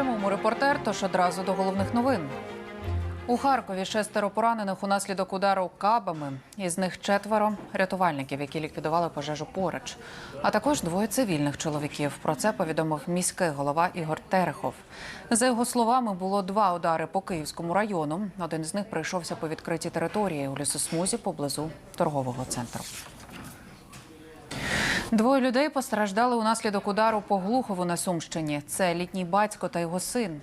прямому репортер, тож одразу до головних новин. У Харкові шестеро поранених унаслідок удару кабами. Із них четверо рятувальників, які ліквідували пожежу поруч. А також двоє цивільних чоловіків. Про це повідомив міський голова Ігор Терехов. За його словами, було два удари по Київському району. Один з них прийшовся по відкритій території у лісосмузі поблизу торгового центру. Двоє людей постраждали унаслідок удару по Глухову на Сумщині. Це літній батько та його син.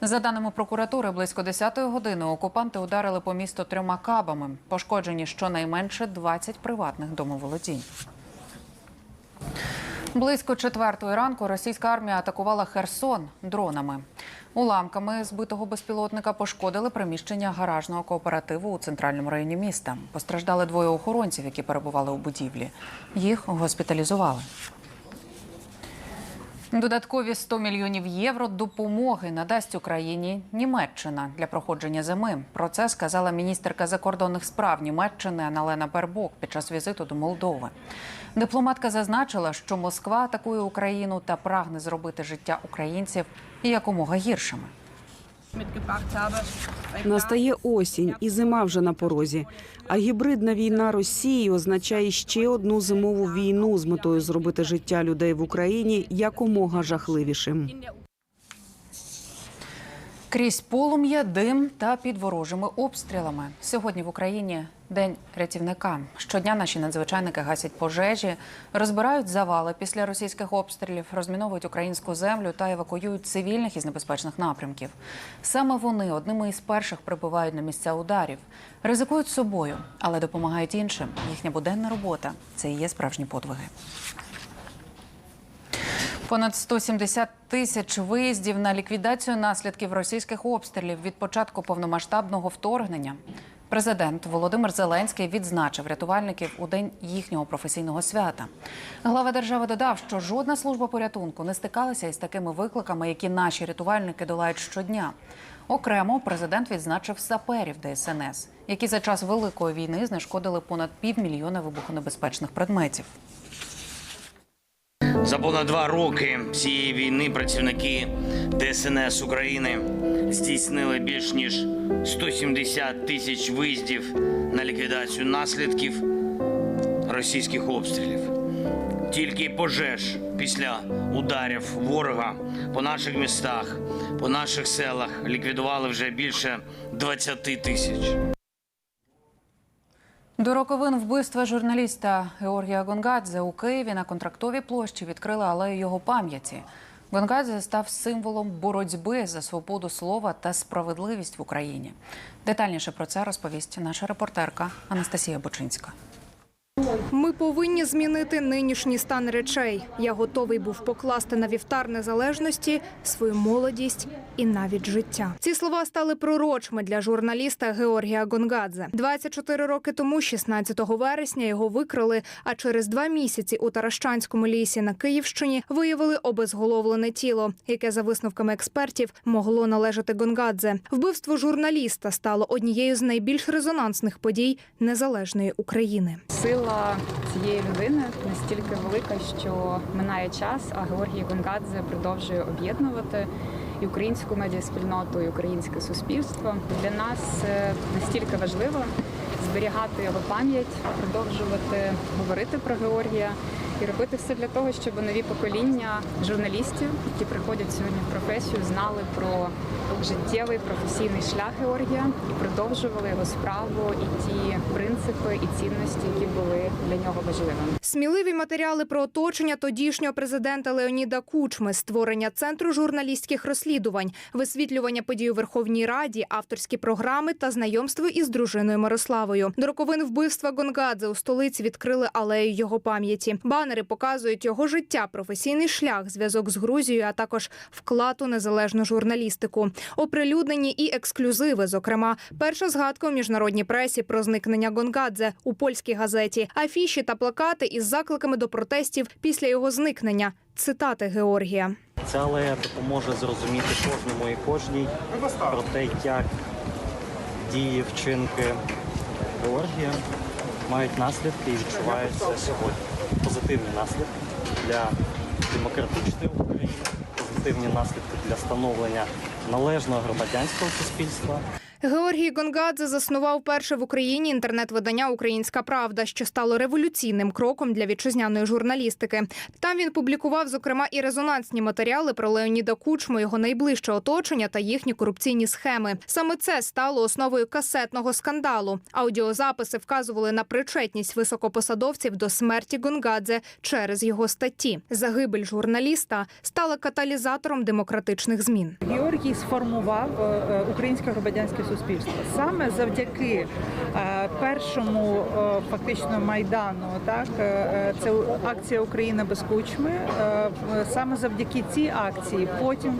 За даними прокуратури, близько 10-ї години окупанти ударили по місту трьома кабами. Пошкоджені щонайменше 20 приватних домоволодінь. Близько четвертої ранку російська армія атакувала Херсон дронами. Уламками збитого безпілотника пошкодили приміщення гаражного кооперативу у центральному районі міста. Постраждали двоє охоронців, які перебували у будівлі. Їх госпіталізували. Додаткові 100 мільйонів євро допомоги надасть Україні Німеччина для проходження зими. Про це сказала міністерка закордонних справ Німеччини Аналена Бербок під час візиту до Молдови. Дипломатка зазначила, що Москва атакує Україну та прагне зробити життя українців якомога гіршими. Настає осінь, і зима вже на порозі. А гібридна війна Росії означає ще одну зимову війну з метою зробити життя людей в Україні якомога жахливішим. Крізь полум'я, дим та під ворожими обстрілами. Сьогодні в Україні день рятівника. Щодня наші надзвичайники гасять пожежі, розбирають завали після російських обстрілів, розміновують українську землю та евакуюють цивільних із небезпечних напрямків. Саме вони одними із перших прибувають на місця ударів, ризикують собою, але допомагають іншим. Їхня буденна робота це і є справжні подвиги. Понад 170 тисяч виїздів на ліквідацію наслідків російських обстрілів від початку повномасштабного вторгнення. Президент Володимир Зеленський відзначив рятувальників у день їхнього професійного свята. Глава держави додав, що жодна служба порятунку не стикалася із такими викликами, які наші рятувальники долають щодня. Окремо президент відзначив саперів ДСНС, які за час великої війни знешкодили понад півмільйона вибухонебезпечних предметів. За понад два роки цієї війни працівники ДСНС України здійснили більш ніж 170 тисяч виїздів на ліквідацію наслідків російських обстрілів. Тільки пожеж після ударів ворога по наших містах, по наших селах ліквідували вже більше 20 тисяч. До роковин вбивства журналіста Георгія Гонгадзе у Києві на контрактовій площі відкрили алею його пам'яті. Гонгадзе став символом боротьби за свободу слова та справедливість в Україні. Детальніше про це розповість наша репортерка Анастасія Бочинська. Ми повинні змінити нинішній стан речей. Я готовий був покласти на вівтар незалежності свою молодість і навіть життя. Ці слова стали пророчими для журналіста Георгія Гонгадзе. 24 роки тому, 16 вересня, його викрили. А через два місяці у Таращанському лісі на Київщині виявили обезголовлене тіло, яке за висновками експертів могло належати Гонгадзе. Вбивство журналіста стало однією з найбільш резонансних подій незалежної України. Сила цієї людини настільки велика, що минає час, а Георгій Гонгадзе продовжує об'єднувати і українську медіаспільноту, і українське суспільство. Для нас е, настільки важливо зберігати його пам'ять, продовжувати говорити про Георгія і робити все для того, щоб нові покоління журналістів, які приходять сьогодні в професію, знали про життєвий професійний шлях Георгія і продовжували його справу і ті принципи і цінності, які були для нього важливими. Сміливі матеріали про оточення тодішнього президента Леоніда Кучми, створення центру журналістських розслідувань, висвітлювання подій у Верховній Раді, авторські програми та знайомство із дружиною Мирославою. До роковин вбивства Гонгадзе у столиці відкрили алею його пам'яті. Банери показують його життя, професійний шлях, зв'язок з Грузією, а також вклад у незалежну журналістику. Оприлюднені і ексклюзиви. Зокрема, перша згадка у міжнародній пресі про зникнення Гонгадзе у польській газеті, афіші та плакати із закликами до протестів після його зникнення. Цитати Георгія. Ця алея допоможе зрозуміти кожному і кожній про те, як дії, вчинки Георгія мають наслідки і відчуваються сьогодні. Позитивні наслідки для демократичної України, позитивні наслідки для становлення належного громадянського суспільства. Георгій Гонгадзе заснував перше в Україні інтернет-видання Українська Правда, що стало революційним кроком для вітчизняної журналістики. Там він публікував, зокрема, і резонансні матеріали про Леоніда Кучму, його найближче оточення та їхні корупційні схеми. Саме це стало основою касетного скандалу. Аудіозаписи вказували на причетність високопосадовців до смерті Гонгадзе через його статті. Загибель журналіста стала каталізатором демократичних змін. Георгій сформував е, українське громадянське суспільство саме завдяки е, першому е, фактично майдану. Так е, це акція Україна без кучми. Саме завдяки цій акції потім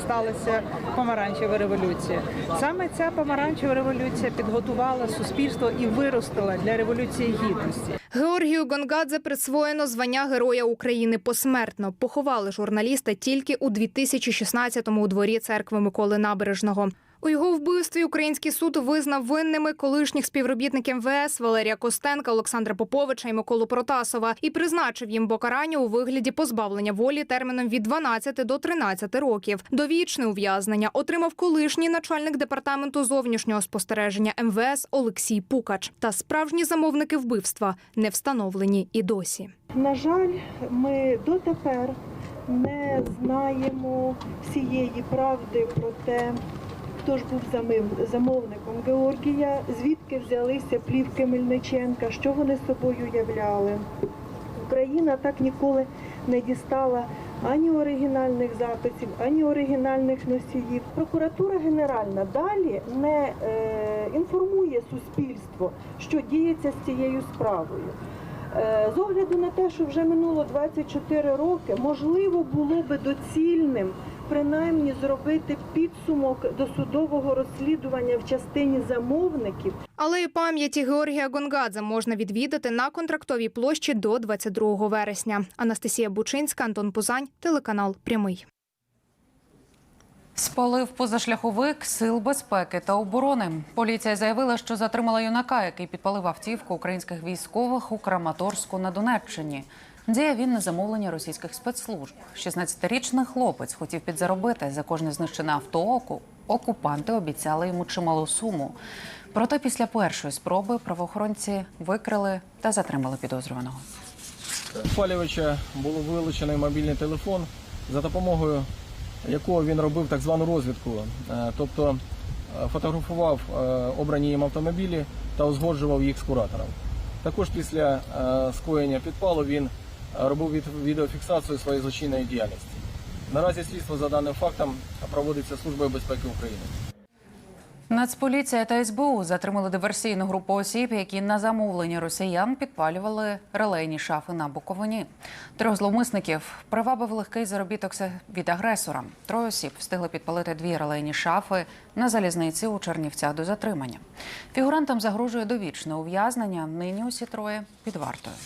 сталася помаранчева революція. Саме ця помаранчева революція підготувала суспільство і виростила для революції гідності. Георгію Гонгадзе присвоєно звання Героя України посмертно. Поховали журналіста тільки у 2016-му у дворі церкви Миколи Набережного. У його вбивстві український суд визнав винними колишніх співробітників МВС Валерія Костенка, Олександра Поповича і Миколу Протасова і призначив їм покарання у вигляді позбавлення волі терміном від 12 до 13 років. Довічне ув'язнення отримав колишній начальник департаменту зовнішнього спостереження МВС Олексій Пукач. Та справжні замовники вбивства не встановлені і досі. На жаль, ми дотепер не знаємо всієї правди про те, хто ж був замовником Георгія, звідки взялися плівки Мельниченка, що вони собою являли. Україна так ніколи не дістала ані оригінальних записів, ані оригінальних носіїв. Прокуратура Генеральна далі не е, інформує суспільство, що діється з цією справою. Е, З огляду на те, що вже минуло 24 роки, можливо було би доцільним принаймні зробити підсумок досудового розслідування в частині замовників Але і пам'яті Георгія Гонгадзе можна відвідати на контрактовій площі до 22 вересня. Анастасія Бучинська, Антон Пузань, телеканал Прямий. Спалив позашляховик сил безпеки та оборони. Поліція заявила, що затримала юнака, який підпалив автівку українських військових у Краматорську на Донеччині. Діє він на замовлення російських спецслужб. 16-річний хлопець хотів підзаробити за кожне знищене авто. оку- Окупанти обіцяли йому чималу суму. Проте після першої спроби правоохоронці викрили та затримали підозрюваного. Спалювача було вилучений мобільний телефон, за допомогою якого він робив так звану розвідку, Е, тобто е, фотографував е, обрані їм автомобілі та узгоджував їх з куратором. Також після скоєння підпалу він робив від- відеофіксацію своєї злочинної діяльності. Наразі слідство за даним фактом проводиться Службою безпеки України. Нацполіція та СБУ затримали диверсійну групу осіб, які на замовлення росіян підпалювали релейні шафи на Буковині. Трьох зловмисників привабив легкий заробіток від агресора. Троє осіб встигли підпалити дві релейні шафи на залізниці у Чернівцях до затримання. Фігурантам загрожує довічне ув'язнення. Нині усі троє під вартою.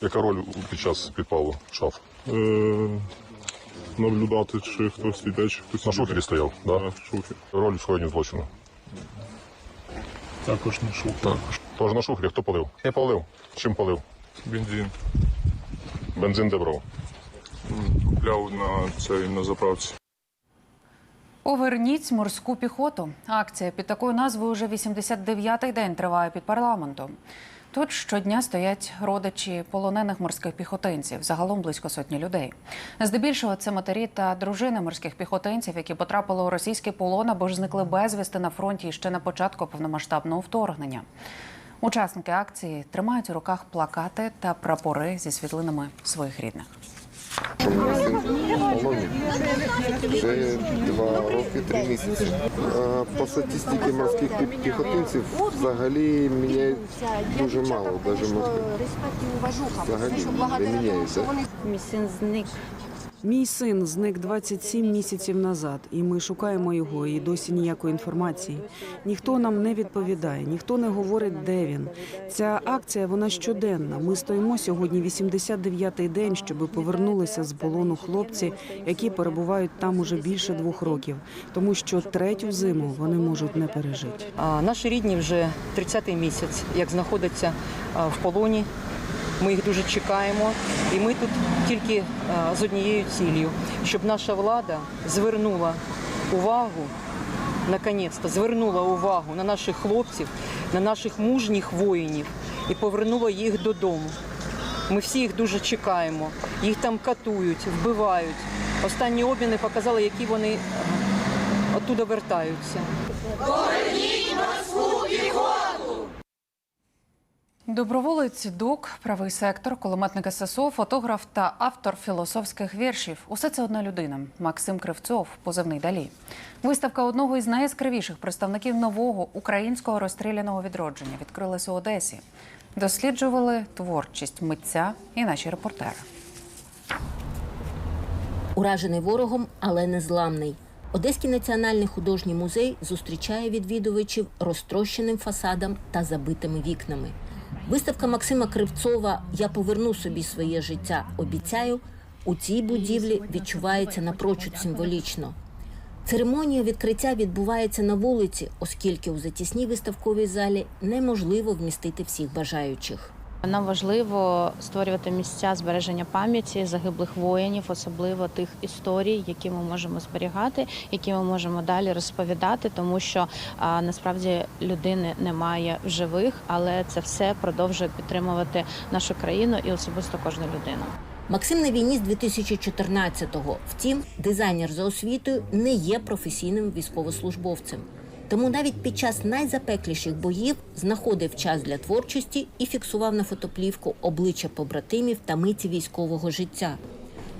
Яка роль під час підпалу шаф? Е, наблюдати, чи хтось йде, чи хтось На шухері стояв, да? Так, шухер. Роль в скоєнні злочину. Також на шухер. Так. Тож на шухері хто палив? Я палив. Чим палив? Бензин. Бензин де брав. Купляв на цей на заправці. Поверніть морську піхоту. Акція під такою назвою вже 89-й день триває під парламентом. Тут щодня стоять родичі полонених морських піхотинців, загалом близько сотні людей. Здебільшого це матері та дружини морських піхотинців, які потрапили у російський полон або ж зникли безвісти на фронті ще на початку повномасштабного вторгнення. Учасники акції тримають у руках плакати та прапори зі світлинами своїх рідних. Полоні. Вже два роки, три місяці. По статистиці морських піхотинців взагалі міняють дуже мало, навіть взагалі не міняються. Мій син зник. Мій син зник 27 місяців назад, і ми шукаємо його, і досі ніякої інформації. Ніхто нам не відповідає, ніхто не говорить, де він. Ця акція вона щоденна. Ми стоїмо сьогодні 89-й день, щоб повернулися з полону хлопці, які перебувають там уже більше двох років, тому що третю зиму вони можуть не пережити. А, Наші рідні вже 30-й місяць, як знаходяться в полоні. Ми їх дуже чекаємо, і ми тут тільки е, з однією цілею, щоб наша влада звернула увагу, наконець-то звернула увагу на наших хлопців, на наших мужніх воїнів і повернула їх додому. Ми всі їх дуже чекаємо. Їх там катують, вбивають. Останні обміни показали, які вони е, оттуда вертаються. Доброволець ДУК, правий сектор, кулеметник ССО, фотограф та автор філософських віршів. Усе це одна людина. Максим Кривцов, позивний далі. Виставка одного із найяскравіших представників нового українського розстріляного відродження відкрилась у Одесі. Досліджували творчість митця і наші репортери. Уражений ворогом, але не зламний. Одеський національний художній музей зустрічає відвідувачів розтрощеним фасадом та забитими вікнами. Виставка Максима Кривцова Я поверну собі своє життя. Обіцяю у цій будівлі відчувається напрочуд символічно. Церемонія відкриття відбувається на вулиці, оскільки у затісній виставковій залі неможливо вмістити всіх бажаючих. Нам важливо створювати місця збереження пам'яті загиблих воїнів, особливо тих історій, які ми можемо зберігати, які ми можемо далі розповідати, тому що а, насправді людини немає в живих, але це все продовжує підтримувати нашу країну і особисто кожну людину. Максим на війні з 2014-го. Втім, дизайнер за освітою не є професійним військовослужбовцем. Тому навіть під час найзапекліших боїв знаходив час для творчості і фіксував на фотоплівку обличчя побратимів та миті військового життя.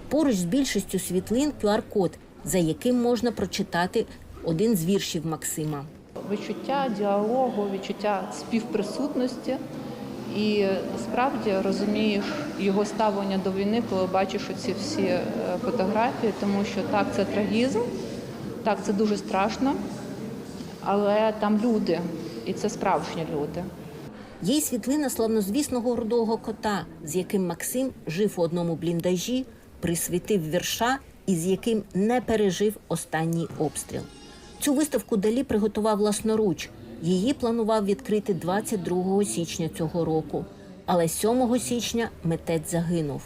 Поруч з більшістю світлин QR-код, за яким можна прочитати один з віршів Максима. відчуття діалогу, відчуття співприсутності. І справді розумієш його ставлення до війни, коли бачиш оці всі е, фотографії, тому що так, це трагізм, так, це дуже страшно, але там люди, і це справжні люди. Є й світлина славнозвісного рудого кота, з яким Максим жив у одному бліндажі, присвятив вірша і з яким не пережив останній обстріл. Цю виставку Далі приготував власноруч. Її планував відкрити 22 січня цього року. Але 7 січня митець загинув.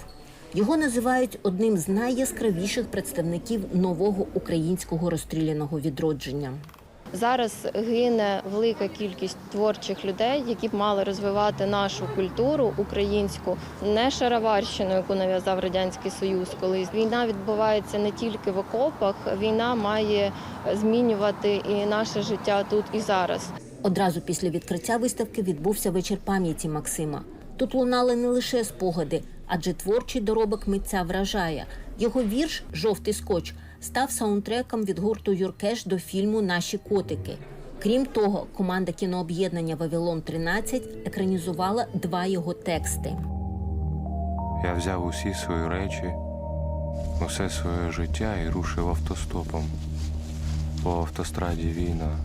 Його називають одним з найяскравіших представників нового українського розстріляного відродження. Зараз гине велика кількість творчих людей, які б мали розвивати нашу культуру українську, не шароварщину, яку нав'язав радянський союз. Колись війна відбувається не тільки в окопах, війна має змінювати і наше життя тут і зараз. Одразу після відкриття виставки відбувся вечір пам'яті Максима. Тут лунали не лише спогади, адже творчий доробок митця вражає. Його вірш Жовтий скотч став саундтреком від гурту Юркеш до фільму Наші котики. Крім того, команда кінооб'єднання Вавилон 13 екранізувала два його тексти. Я взяв усі свої речі, усе своє життя і рушив автостопом. По автостраді війна.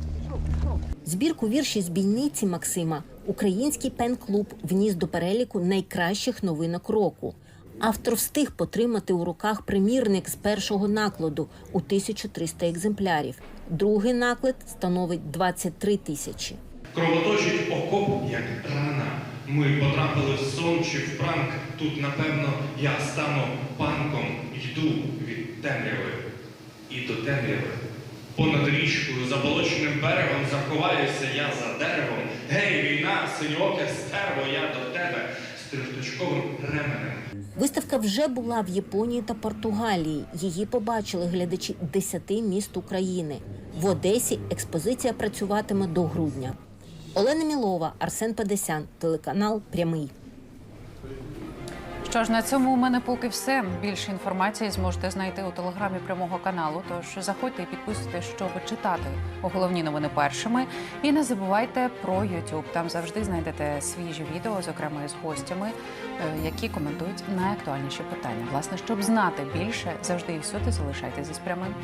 Збірку вірші з бійниці Максима український пен-клуб вніс до переліку найкращих новинок року. Автор встиг потримати у руках примірник з першого накладу у 1300 екземплярів. Другий наклад становить 23 тисячі. Кровоточить окоп, як рана. Ми потрапили в сон чи в пранк. Тут, напевно, я стану панком, йду від темряви і до темряви. Понад річкою, заболоченим берегом заховаюся я за деревом. Гей, війна, синьоке стерво, я до тебе з трьохточковим ременем. Виставка вже була в Японії та Португалії. Її побачили глядачі 10 міст України. В Одесі експозиція працюватиме до грудня. Олена Мілова, Арсен Педесян, телеканал Прямий. Що ж, на цьому у мене поки все. Більше інформації зможете знайти у телеграмі прямого каналу. Тож заходьте і підписуйтесь, щоб читати головні новини першими. І не забувайте про YouTube. Там завжди знайдете свіжі відео, зокрема із гостями, е, які коментують найактуальніші питання. Власне, щоб знати більше, завжди і всюди залишайтеся з прямим.